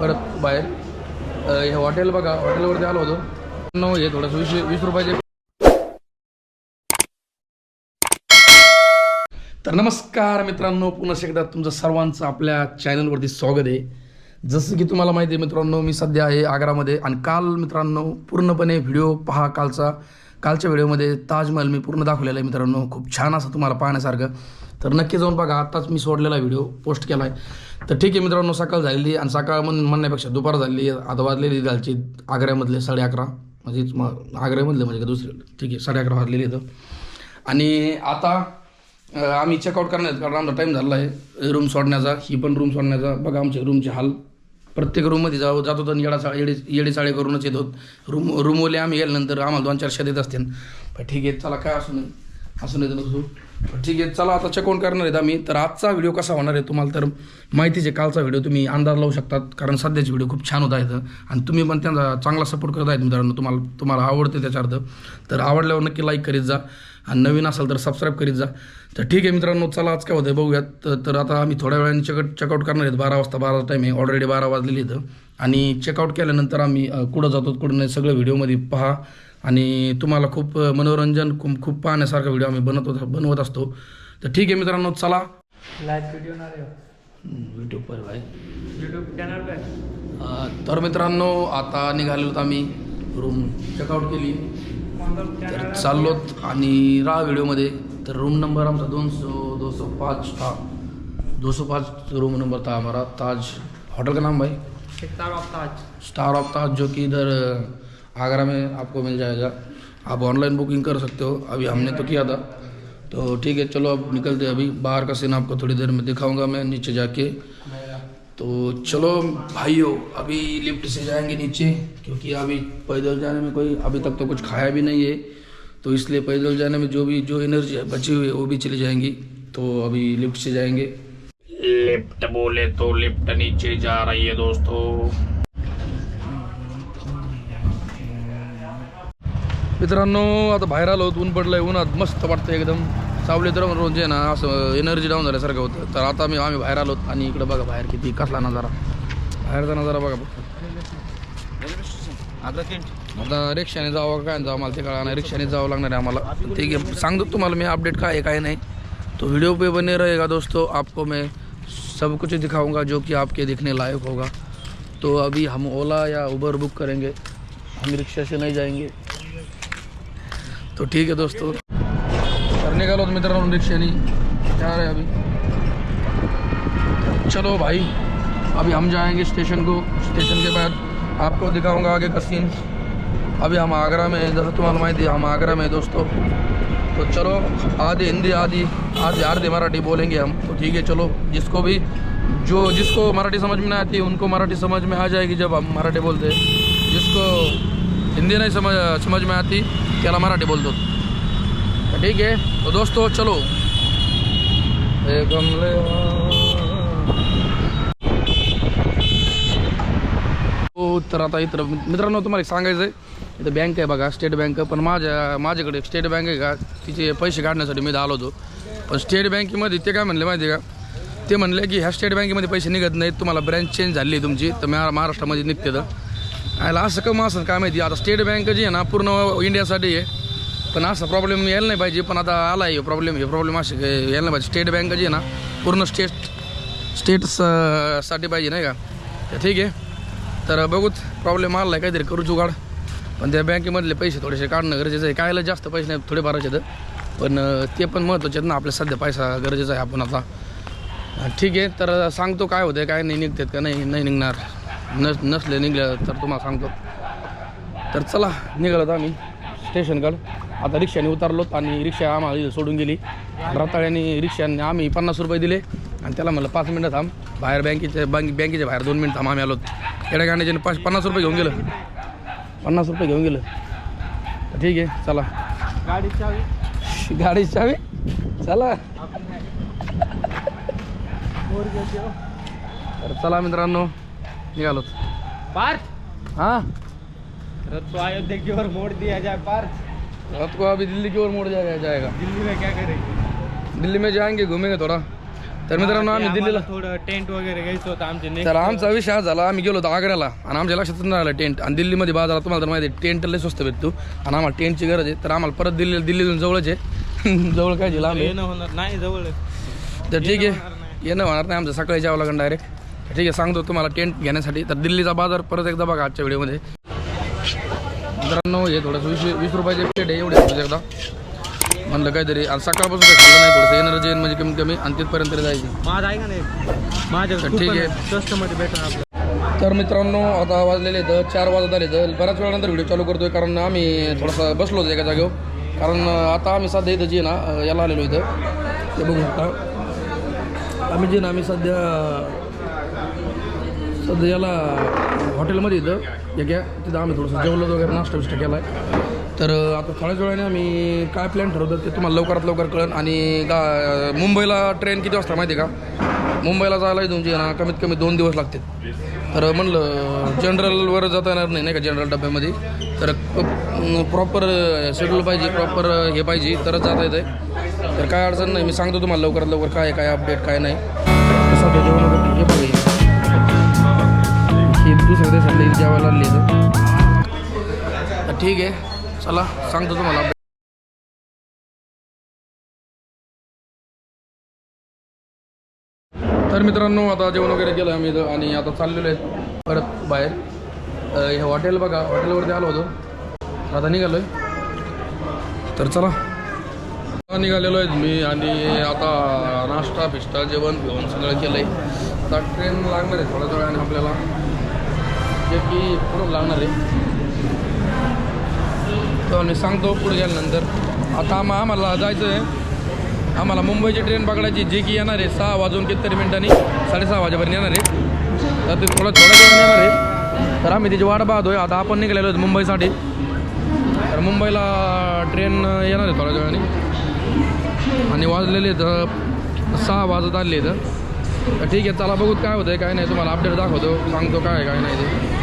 परत बाहेर. हे हॉटेल बघा हॉटेलवरती आलो होतो. न हे थोडंसं वीस वीस रुपयाचे तर नमस्कार मित्रांनो पुन्हा एकदा तुमचं सर्वांचं आपल्या चॅनलवरती स्वागत आहे. जसं की तुम्हाला माहिती आहे मित्रांनो मी सध्या आहे आग्रामध्ये आणि काल मित्रांनो पूर्णपणे व्हिडिओ पहा कालचा कालच्या व्हिडिओमध्ये ताजमहल मी पूर्ण दाखवलेला आहे मित्रांनो. खूप छान असं तुम्हाला पाहण्यासारखं. तर नक्की जाऊन बघा आत्ताच मी सोडलेला व्हिडिओ पोस्ट केला आहे तर ठीक आहे मित्रांनो सकाळ झालेली आणि सकाळ म्हणून म्हणण्यापेक्षा दुपार झालेली आता वाजलेली घालची आग्र्यामधले साडे अकरा. म्हणजेच मग आग्र्यामधले म्हणजे का दुसरे? ठीक आहे साडे अकरा वाजलेली इथं आणि आता आम्ही चेकआउट करणार कारण आमचा टाईम झाला आहे. रूम सोडण्याचा ही पण रूम सोडण्याचा. बघा आमच्या रूमचे हाल. प्रत्येक रूममध्ये जाऊ जातो तर येडा सा येडे येडे चाळे करूनच येतो रूम रूमवाले आम्ही गेल्यानंतर आम्हाला दोन चार शेत येत असतील. पण ठीक आहे चला काय असू नये असं नाही तर ठीक आहे चला आता चेकआउट करणार आहेत आम्ही. तर आजचा व्हिडिओ कसा होणार आहे तुम्हाला तर माहितीच आहे कालचा व्हिडिओ तुम्ही अंदाज लावू शकतात कारण सध्याचे व्हिडिओ खूप छान होत आहेत. आणि तुम्ही पण त्यांचा चांगला सपोर्ट करत आहेत मित्रांनो तुम्हाला तुम्हाला आवडते त्याच्या अर्थ. तर आवडल्यावर नक्की लाईक करीत जा आणि नवीन असाल तर सबस्क्राईब करीत जा. तर ठीक आहे मित्रांनो चला आज काय होतं बघूयात. तर- आता आम्ही थोड्या वेळाने चेकआउट चेकआउट करणार आहेत. बारा वाजता बारा टाईम आहे. ऑलरेडी बारा वाजलेली इथं आणि चेकआउट केल्यानंतर आम्ही कुठं जातो कुठं नाही सगळं व्हिडिओमध्ये पहा. आणि तुम्हाला खूप मनोरंजन खूप खूप पाहण्यासारखा व्हिडिओ आम्ही बनवत होतो बनवत असतो. तर ठीक आहे मित्रांनो चला. लाइव वीडियो ना रहे हो यूट्यूबवर भाई. यूट्यूब चैनल पे? अ, तर मित्रांनो आता निघालेलो आम्ही. रूम चेकआउट केली. तर चाललोत आणि राहा व्हिडिओमध्ये तर रूम नंबर आमचा दोनशो दो सौ पाँच था. दो सौ पाँच रूम नंबर था हमारा. ताज. होटल का नाम भाई? Star of Taj star of Taj जो कि इधर आगरा में आपको मिल जाएगा। आप ऑनलाइन बुकिंग कर सकते हो। अभी हमने तो किया था। तो ठीक है, चलो अब निकलते हैं अभी। बाहर का सीन आपको थोड़ी देर में दिखाऊँगा मैं, नीचे जाके। तो चलो भाइयों, अभी लिफ्ट से जाएँगे नीचे, क्योंकि अभी पैदल जाने में कोई अभी तक तो कुछ खाया भी नहीं है। तो इसलिए पैदल जाने में जो भी जो एनर्जी बची हुई है, वो भी चली जाएँगी। तो अभी लिफ्ट से जाएँगे। लिफ्ट बोले तो लिफ्ट नीचे जा रही है दोस्तों। मित्रांनो आता बाहेर आलो ऊन पडलंय उन्हात मस्त वाटतं एकदम. सावली तर रोज आहे ना असं एनर्जी डाऊन झाल्यासारखं होतं. तर आता मी आम्ही बाहेर आलो आणि इकडं बघा बाहेर किती कसला नजारा. बाहेरचा नजारा बघा आता रिक्षाने जावं का काय जावं मला ते कळा नाही. रिक्षाने जावं लागणार आहे आम्हाला. ठीक आहे सांगतो तुम्हाला मी अपडेट काय आहे काय नाही. तो वीडियो पे बने रहेगा दोस्तों आपको मैं सब कुछ दिखाऊंगा जो कि आपके देखने लायक होगा. तो अभी हम ओला या उबर बुक करेंगे. हम रिक्शा से नहीं जाएंगे. तो ठीक है दोस्तों। तर निघालो होतो मित्रांनो रिक्षाने जा रहे अभी। चलो भाई, अभी हम जाएँगे स्टेशन को। स्टेशन के बाद आपको दिखाऊँगा आगे का सीन अभी हम आगरा में जैसा तुम्हाला माहिती है, हम आगरा में दोस्तों। तो चलो, आधे हिंदी, आधी, आधे आधे मराठी बोलेंगे हम। तो ठीक है, चलो, जिसको भी, जो, जिसको मराठी समझ में नहीं आती उनको मराठी समझ में आ जाएगी जब हम मराठी बोलते जिसको हिंदी नहीं समझ समझ में आती त्याला मराठी बोलतो। ठीक आहे तो दोस्तों चलो। गमले हो तर आता इतर। मित्रांनो तुम्हाला एक सांगायचं आहे इथं बँक आहे बघा स्टेट बँक पण माझ्या माझ्याकडे स्टेट बँक आहे का तिचे पैसे काढण्यासाठी मी आलो होतो. पण स्टेट बँकेमध्ये ते काय म्हणले माहिती आहे का? ते म्हणले की ह्या स्टेट बँकेमध्ये पैसे निघत नाहीत तुम्हाला ब्रँच चेंज झाली तुमची तर महाराष्ट्रामध्ये निघते तर. याला असं कम असं काय माहिती आता स्टेट बँक जी आहे ना पूर्ण इंडियासाठी आहे. पण असा प्रॉब्लेम यायला नाही पाहिजे. पण आता आला आहे प्रॉब्लेम हे प्रॉब्लेम असे यायला नाही पाहिजे. स्टेट बँक जी आहे ना पूर्ण स्टेट स्टेटसाठी पाहिजे नाही का? तर ठीक आहे. तर बघूत प्रॉब्लेम आला आहे काहीतरी करू जुगाड. पण त्या बँकेमधले पैसे थोडेसे काढणं गरजेचं आहे. कायला जास्त पैसे नाही थोडे फारच आहेत. पण ते पण महत्त्वाचे आहेत ना. आपल्या सध्या पैसा गरजेचा आहे आपण आता. ठीक आहे. तर सांगतो काय होतं काय नाही निघतात का नाही नाही निघणार. नस नसले निघलं तर तुम्हाला सांगतो. तर चला निघालो आम्ही स्टेशनकडं. आता रिक्षाने उतरलो आणि रिक्षा आम्हाला इथं सोडून गेली. रताळ्याने रिक्षाने आम्ही पन्नास रुपये दिले आणि त्याला म्हणलं पाच मिनटं थांब. बाहेर बँकेच्या बँक बँकेच्या बाहेर दोन मिनिट थांब आम्ही आलो येड्या गाण्याच्याने पाच पन्नास रुपये घेऊन गेलं. पन्नास रुपये घेऊन गेलं. ठीक आहे चला. गाड़ी चाबी गाडी चावी? चला. तर चला मित्रांनो. निघालो पार्थ हां? रथ तो अयोध्या की ओर मोड़ दिया जाए पार्थ रात को अभी दिल्ली की ओर मोड़ जाएगा जाएगा दिल्ली में क्या करेंगे? दिल्ली में जाएंगे घूमेंगे थोड़ा. तर मित्रांनो आम्ही दिल्लीला थोडं टेंट वगैरे घ्यायचं होतं आमचे तर आमचा विषय हा झाला आम्ही गेलो होतो आग्र्याला. आणि आमच्या लक्षातच नाही आलं टेंट. आणि दिल्लीमध्ये बाजारात तुम्हाला तर माहिती आहे टेंट लय स्वस्त भेटतो. आणि आम्हाला टेंटची गरज आहे. तर आम्हाला परत दिल्ली दिल्लीतून जवळच आहे. जवळ काय लांब येणं होणार नाही जवळ तर ठीक आहे. येणं होणार नाही. आमचं सकाळी जावं लागेल डायरेक्ट ठीक आहे सांगतो तुम्हाला टेंट घेण्यासाठी. तर दिल्लीचा बाजार परत एकदा बघा आजच्या व्हिडिओमध्ये. मित्रांनो हे थोडंसं वीस वीस रुपयाचे प्लेट आहे एवढे एकदा. म्हणलं काहीतरी आणि सकाळपासून खाल्लं नाही थोडंसं एनर्जी येईन म्हणजे कमीत कमी आणि तिथपर्यंत तरी जायची. माझं आहे का नाही? माझ्या तर ठीक आहे. भेटणार तर मित्रांनो आता वाजलेले आहेत चार वाजत आले तर बऱ्याच वेळानंतर व्हिडिओ चालू करतोय कारण आम्ही थोडासा बसलो होतो एका जागेवर. कारण आता आम्ही सध्या इथं जे ना याला आलेलो इथं. ते बघू शकता. आम्ही जे ना आम्ही सध्या सध्या याला हॉटेलमध्ये इथं या घ्या तिथं आम्ही थोडंसं जेवलं वगैरे नाश्ता बिष्टा केला आहे तर आता थोड्याच वेळाने आम्ही काय प्लॅन ठरवतो ते तुम्हाला लवकरात लवकर कळेल आणि गा मुंबईला ट्रेन किती वाजता माहिती आहे का? मुंबईला जायला तुमची ना कमीत कमी दोन दिवस लागतील. तर म्हणलं जनरलवर जाता येणार नाही नाही का जनरल डब्यामध्ये? तर प्रॉपर शेड्यूल पाहिजे प्रॉपर हे पाहिजे तरच जाता येतं आहे तर काय अडचण नाही मी सांगतो तुम्हाला लवकरात लवकर काय काय अपडेट काय नाही. जेवण हे बघा हे. हे दुसऱ्या देशातले जेवायला आणले तर ठीक आहे. चला सांगतो तुम्हाला. तर मित्रांनो आता जेवण वगैरे केलं आम्ही इथं आणि आता चाललेलो आहे परत बाहेर. हे हॉटेल बघा हॉटेलवरती आलो होतो. आता निघालो आहे तर चला. आता निघालेलो आहे मी आणि आता नाश्ता फिष्टा जेवण घेऊन सगळं केलं आहे आता ट्रेन लागणार आहे थोड्या वेळाने आपल्याला. जे की पुढं लागणार आहे. तर मी सांगतो पुढे गेल्यानंतर. आता आम आम्हाला जायचं आहे आम्हाला मुंबईची ट्रेन पकडायची. जी की येणार आहे सहा वाजून कितीतरी मिनिटांनी साडेसहा वाजेपर्यंत येणार आहे. तर ते थोडं थोड्या वेळ येणार आहे. तर आम्ही त्याची वाट पाहतोय. आता आपण निघालेलो आहेत मुंबईसाठी. तर मुंबईला ट्रेन येणार आहे थोड्या वेळाने. आणि वाजलेले आहेत सहा वाजत आले आहेत. तर ठीक आहे चला बघूत काय होतं काय नाही. तुम्हाला अपडेट दाखवतो. सांगतो काय काय नाही ते.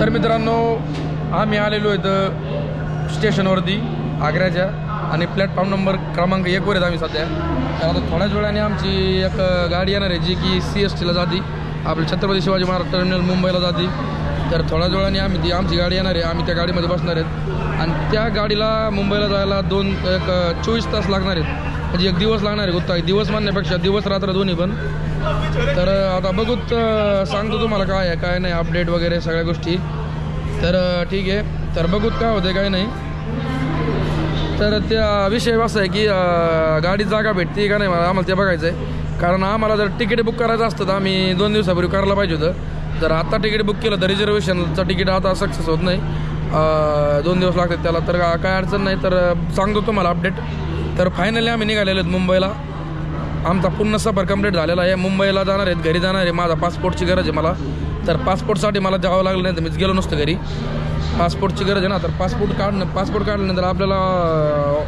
तर मित्रांनो आम्ही आलेलो इथं स्टेशनवरती आग्र्याच्या. आणि प्लॅटफॉर्म नंबर क्रमांक एकवर आहेत आम्ही सध्या. तर आता थोड्याच वेळाने आमची एक गाडी येणार आहे जी की सी एस टीला जाते. आपल्या छत्रपती शिवाजी महाराज टर्मिनल मुंबईला जाते. तर थोड्याच वेळाने आम्ही ती आमची गाडी येणार आहे. आम्ही त्या गाडीमध्ये बसणार आहेत. आणि त्या गाडीला मुंबईला जायला दोन एक चोवीस तास लागणार आहेत. म्हणजे एक दिवस लागणार आहे गुत्ता. दिवस म्हणण्यापेक्षा दिवस रात्र दोन्ही पण. तर आता बघूत सांगतो तुम्हाला काय आहे काय नाही अपडेट वगैरे सगळ्या गोष्टी. तर ठीक आहे. तर बघूत काय होते काय नाही. तर त्या विषय असा आहे की गाडी जागा भेटते का नाही मला आम्हाला ते बघायचं आहे कारण आम्हाला जर तिकीट बुक करायचं असतं तर आम्ही दोन दिवसापूर्वी करायला पाहिजे होतं. जर आता तिकीट बुक केलं तर रिझर्वेशनचं तिकीट आता सक्सेस होत नाही. दोन दिवस लागतात त्याला तर काय अडचण नाही. तर सांगतो तुम्हाला अपडेट तर फायनली आम्ही निघालेलो आहेत मुंबईला. आमचा पूर्ण सफर कंप्लीट झालेला आहे. मुंबईला जाणार आहेत घरी जाणार आहे. माझा पासपोर्टची गरज आहे मला. तर पासपोर्टसाठी मला जावं लागलं नाही तर मीच गेलो नसतो घरी. पासपोर्टची गरज आहे ना. तर पासपोर्ट काढणं पासपोर्ट काढल्यानंतर आपल्याला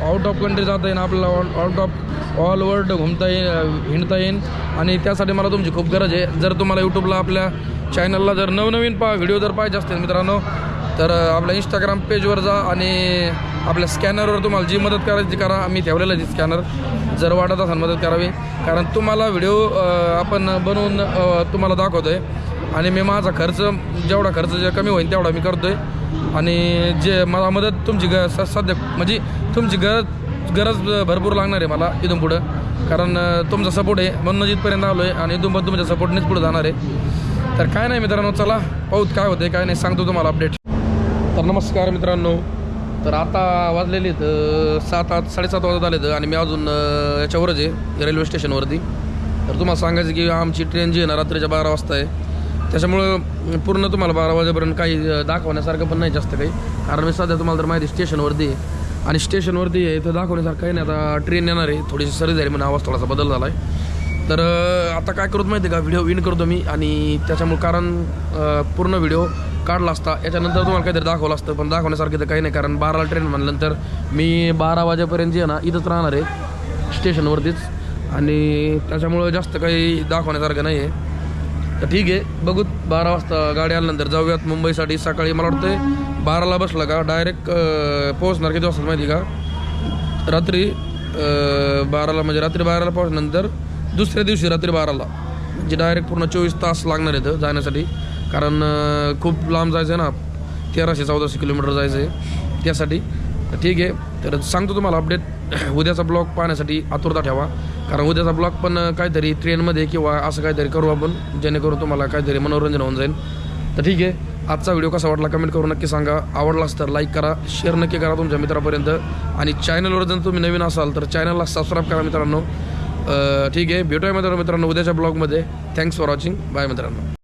आउट ऑफ कंट्री जाता येईल आपल्याला आउट ऑफ ऑल वर्ल्ड घुमता येईल हिंडता येईल आणि त्यासाठी मला तुमची खूप गरज आहे. जर तुम्हाला यूट्यूबला आपल्या चॅनलला जर नवनवीन पा व्हिडिओ जर पाहिजे असतील मित्रांनो तर आपल्या इंस्टाग्राम पेजवर जा आणि आपल्या स्कॅनरवर तुम्हाला जी मदत करायची करा. मी ठेवलेलं आहे स्कॅनर जर वाटत असेल मदत करावी. कारण तुम्हाला व्हिडिओ आपण बनवून तुम्हाला दाखवतो आहे आणि मी माझा खर्च जेवढा खर्च जे कमी होईल तेवढा मी करतो आहे आणि जे मला मदत तुमची ग स- सध्या म्हणजे तुमची गरज गरज भरपूर लागणार आहे मला इथून पुढं. कारण तुमचा सपोर्ट आहे. म्हणून इथपर्यंत आलो आहे आणि इथून पण तुमच्या सपोर्टनेच पुढे जाणार आहे. तर काय नाही मित्रांनो चला. पाऊत काय होते काय नाही सांगतो तुम्हाला अपडेट तर नमस्कार मित्रांनो. तर आता वाजलेले आहेत सात आठ साडेसात वाजत आले आहेत आणि मी अजून याच्यावरच आहे रेल्वे स्टेशनवरती. तर तुम्हाला सांगायचं की आमची ट्रेन जी आहे ना रात्रीच्या बारा वाजता आहे. त्याच्यामुळं पूर्ण तुम्हाला बारा वाजेपर्यंत काही दाखवण्यासारखं पण नाही जास्त काही. कारण मी सध्या तुम्हाला तर माहिती आहे, स्टेशनवरती आहे. आणि स्टेशनवरती आहे तर दाखवण्यासारखं काही नाही. आता ट्रेन येणार आहे थोडीशी सर्दी झाली म्हणून आवाज थोडासा बदल झाला आहे तर आता काय करतो माहिती आहे का? व्हिडिओ विन करतो मी आणि त्याच्यामुळे कारण पूर्ण व्हिडिओ काढला असता याच्यानंतर तुम्हाला काहीतरी दाखवलं असतं पण दाखवण्यासारखं तर काही नाही कारण बाराला ट्रेन म्हणल्यानंतर मी बारा वाजेपर्यंत जे ना इथंच राहणार आहे स्टेशनवरतीच आणि त्याच्यामुळं जास्त काही दाखवण्यासारखं नाही आहे तर ठीक आहे बघू बारा वाजता गाडी आल्यानंतर जाऊयात मुंबईसाठी. सकाळी मला वाटतं बाराला बसलं का डायरेक्ट पोहोचणार किती वाजता माहिती आहे का? रात्री बाराला म्हणजे रात्री बाराला पोहोचल्यानंतर दुसऱ्या दिवशी रात्री बाराला. म्हणजे डायरेक्ट पूर्ण चोवीस तास लागणार आहेत जाण्यासाठी. कारण खूप लांब जायचं आहे ना. तेराशे चौदाशे किलोमीटर जायचं आहे त्यासाठी. ठीक आहे. तर सांगतो तुम्हाला अपडेट उद्याचा ब्लॉग पाहण्यासाठी आतुरता ठेवा. कारण उद्याचा ब्लॉग पण काहीतरी ट्रेनमध्ये किंवा असं काहीतरी करू आपण जेणेकरून तुम्हाला काहीतरी मनोरंजन होऊन जाईल. तर ठीक आहे. आजचा व्हिडिओ कसा वाटला कमेंट करून नक्की सांगा. आवडलास तर लाईक करा शेअर नक्की करा तुमच्या मित्रापर्यंत. आणि चॅनलवर जर तुम्ही नवीन असाल तर चॅनलला सबस्क्राईब करा मित्रांनो. ठीक आहे. भेटूया मित्रांनो मित्रांनो उद्याच्या ब्लॉगमध्ये थँक्स फॉर वॉचिंग बाय मित्रांनो.